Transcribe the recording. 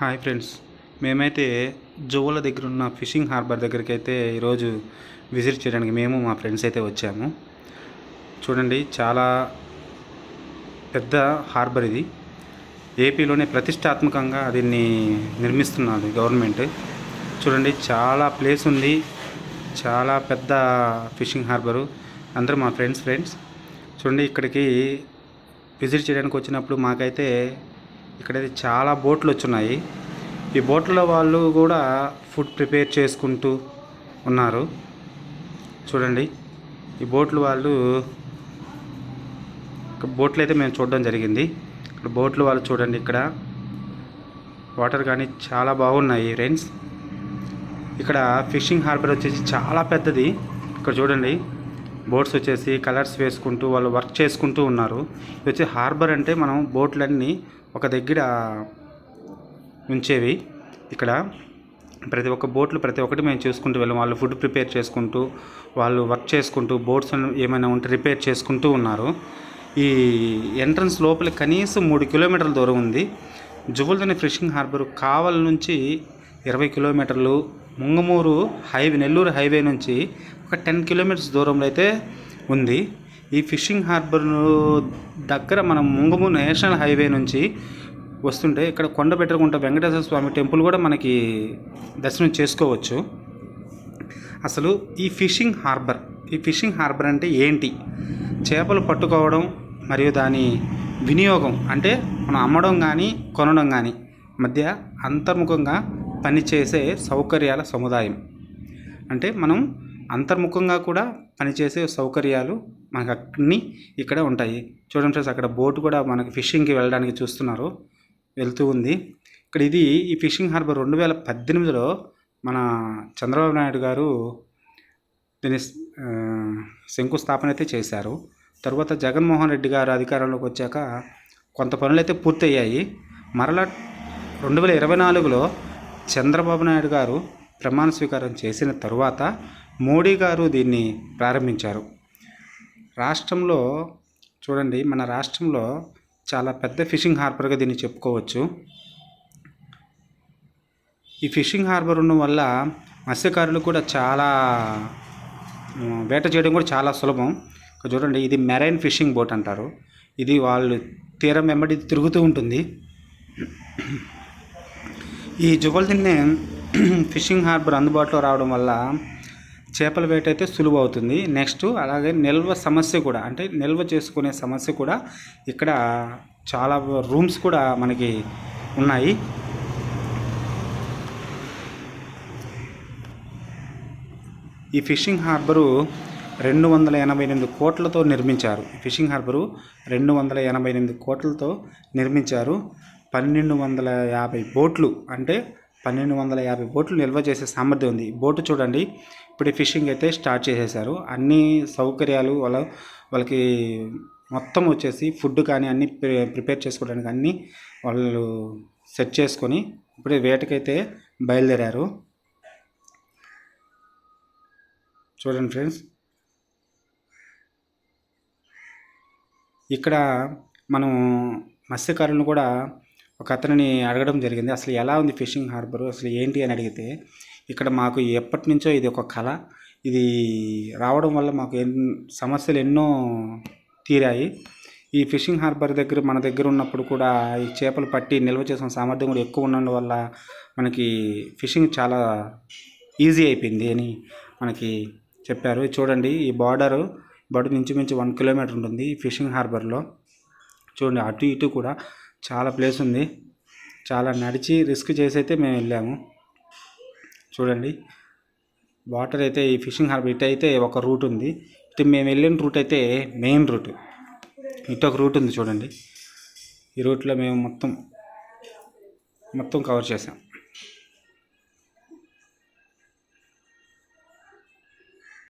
Hi friends. మేమైతే జువ్వల దగ్గర ఉన్న ఫిషింగ్ హార్బర్ దగ్గరికి అయితే ఈరోజు విజిట్ చేయడానికి మేము మా ఫ్రెండ్స్ అయితే వచ్చాము. చూడండి చాలా పెద్ద హార్బర్ ఇది. ఏపీలోనే ప్రతిష్టాత్మకంగా దీన్ని నిర్మిస్తున్నది గవర్నమెంట్. చూడండి చాలా ప్లేస్ ఉంది. చాలా పెద్ద ఫిషింగ్ హార్బరు. అందరూ మా ఫ్రెండ్స్ ఫ్రెండ్స్. చూడండి ఇక్కడికి విజిట్ చేయడానికి వచ్చినప్పుడు మాకైతే ఇక్కడైతే చాలా బోట్లు వచ్చున్నాయి. ఈ బోట్ల వాళ్ళు కూడా ఫుడ్ ప్రిపేర్ చేసుకుంటూ ఉన్నారు. చూడండి ఈ బోట్లు వాళ్ళు బోట్లు అయితే మేము చూడడం జరిగింది. ఇక్కడ బోట్లు వాళ్ళు చూడండి ఇక్కడ. వాటర్ కానీ చాలా బాగున్నాయి ఫ్రెండ్స్ ఇక్కడ ఫిషింగ్ హార్బర్ వచ్చేసి చాలా పెద్దది. ఇక్కడ చూడండి బోట్స్ వచ్చేసి కలర్స్ వేసుకుంటూ వాళ్ళు వర్క్ చేసుకుంటూ ఉన్నారు. ఇది వచ్చి హార్బర్ అంటే మనం బోట్లన్నీ ఒక దగ్గర ఉంచేవి. ఇక్కడ ప్రతి ఒక్క బోట్లు ప్రతి ఒక్కటి మేము చూసుకుంటూ వెళ్ళాం వాళ్ళు ఫుడ్ ప్రిపేర్ చేసుకుంటూ వాళ్ళు వర్క్ చేసుకుంటూ బోట్స్ ఏమైనా ఉంటే రిపేర్ చేసుకుంటూ ఉన్నారు. ఈ ఎంట్రన్స్ లోపల కనీసం మూడు కిలోమీటర్ల దూరం ఉంది. జువల్దని ఫిషింగ్ హార్బర్ కావల్ నుంచి ఇరవై కిలోమీటర్లు ముంగమూరు హైవే నెల్లూరు హైవే నుంచి ఒక టెన్ కిలోమీటర్స్ దూరంలో అయితే ఉంది. ఈ ఫిషింగ్ హార్బర్ దగ్గర మనం ముంగమూరు నేషనల్ హైవే నుంచి వస్తుంటే ఇక్కడ కొండబెట్టకుంట వెంకటేశ్వర స్వామి టెంపుల్ కూడా మనకి దర్శనం చేసుకోవచ్చు. అసలు ఈ ఫిషింగ్ హార్బర్ ఈ ఫిషింగ్ హార్బర్ అంటే ఏంటి? చేపలు పట్టుకోవడం మరియు దాని వినియోగం అంటే మనం అమ్మడం కానీ కొనడం కానీ మధ్య అంతర్ముఖంగా పనిచేసే సౌకర్యాల సముదాయం. అంటే మనం అంతర్ముఖంగా కూడా పనిచేసే సౌకర్యాలు మనకు అన్ని ఇక్కడ ఉంటాయి. చూడండి ఫ్రెండ్స్ అక్కడ బోట్ కూడా మనకి ఫిషింగ్కి వెళ్ళడానికి చూస్తున్నారు. వెళ్తూ ఉంది. ఇక్కడ ఇది ఈ ఫిషింగ్ హార్బర్ రెండు వేల పద్దెనిమిదిలో మన చంద్రబాబు నాయుడు గారు దీని శంకుస్థాపన అయితే చేశారు. తర్వాత జగన్మోహన్ రెడ్డి గారు అధికారంలోకి వచ్చాక కొంత పనులు అయితే పూర్తయ్యాయి. మరలా రెండు వేల ఇరవై నాలుగులో చంద్రబాబు నాయుడు గారు ప్రమాణ స్వీకారం చేసిన తరువాత మోడీ గారు దీన్ని ప్రారంభించారు. రాష్ట్రంలో చూడండి మన రాష్ట్రంలో చాలా పెద్ద ఫిషింగ్ హార్బర్గా దీన్ని చెప్పుకోవచ్చు. ఈ ఫిషింగ్ హార్బర్ ఉండడం వల్ల మత్స్యకారులు కూడా చాలా వేట చేయడం కూడా చాలా సులభం. చూడండి ఇది మెరైన్ ఫిషింగ్ బోట్ అంటారు. ఇది వాళ్ళు తీరం వెంబడి తిరుగుతూ ఉంటుంది. ఈ జువల్దిన్నే ఫిషింగ్ హార్బర్ అందుబాటులో రావడం వల్ల చేపల వేట అయితే సులువు అవుతుంది. నెక్స్ట్ అలాగే నిల్వ సమస్య కూడా అంటే నిల్వ చేసుకునే సమస్య కూడా ఇక్కడ చాలా రూమ్స్ కూడా మనకి ఉన్నాయి. ఈ ఫిషింగ్ హార్బరు రెండు వందల ఎనభై ఎనిమిది కోట్లతో నిర్మించారు. ఫిషింగ్ హార్బరు రెండు వందల ఎనభై ఎనిమిది కోట్లతో నిర్మించారు. పన్నెండు వందల యాభై బోట్లు అంటే పన్నెండు వందల యాభై బోట్లు నిల్వ చేసే సామర్థ్యం ఉంది. బోటు చూడండి. ఇప్పుడు ఫిషింగ్ అయితే స్టార్ట్ చేసేసారు అన్ని సౌకర్యాలు వాళ్ళ వాళ్ళకి మొత్తం వచ్చేసి ఫుడ్ కానీ అన్ని ప్రి- ప్రిపేర్ చేసుకోవడానికి అన్నీ వాళ్ళు సెట్ చేసుకొని ఇప్పుడే వేటకైతే బయలుదేరారు. చూడండి ఫ్రెండ్స్. ఇక్కడ మనం మత్స్యకారులను కూడా ఒక అతనిని అడగడం జరిగింది. అసలు ఎలా ఉంది ఫిషింగ్ హార్బర్? అసలు ఏంటి అని అడిగితే ఇక్కడ మాకు ఎప్పటి నుంచో ఇది ఒక కళ. ఇది రావడం వల్ల మాకు ఎన్ సమస్యలు ఎన్నో తీరాయి. ఈ ఫిషింగ్ హార్బర్ దగ్గర మన దగ్గర ఉన్నప్పుడు కూడా ఈ చేపలు పట్టి నిల్వ చేసిన సామర్థ్యం కూడా ఎక్కువ ఉండడం వల్ల మనకి ఫిషింగ్ చాలా ఈజీ అయిపోయింది అని మనకి చెప్పారు. ఇది చూడండి ఈ బార్డర్ బార్డర్ ఇంచుమించు వన్ కిలోమీటర్ ఉంటుంది ఈ ఫిషింగ్ హార్బర్లో. చూడండి అటు ఇటు కూడా చాలా ప్లేస్ ఉంది. చాలా నడిచి రిస్క్ చేసి అయితే మేము వెళ్ళాము. చూడండి. వాటర్ అయితే ఈ ఫిషింగ్ హార్బర్ ఇటు అయితే ఒక రూట్ ఉంది. ఇటు మేము వెళ్ళిన రూట్ అయితే మెయిన్ రూట్ ఇటు ఒక రూట్ ఉంది చూడండి. ఈ రూట్లో మేము మొత్తం మొత్తం కవర్ చేసాం.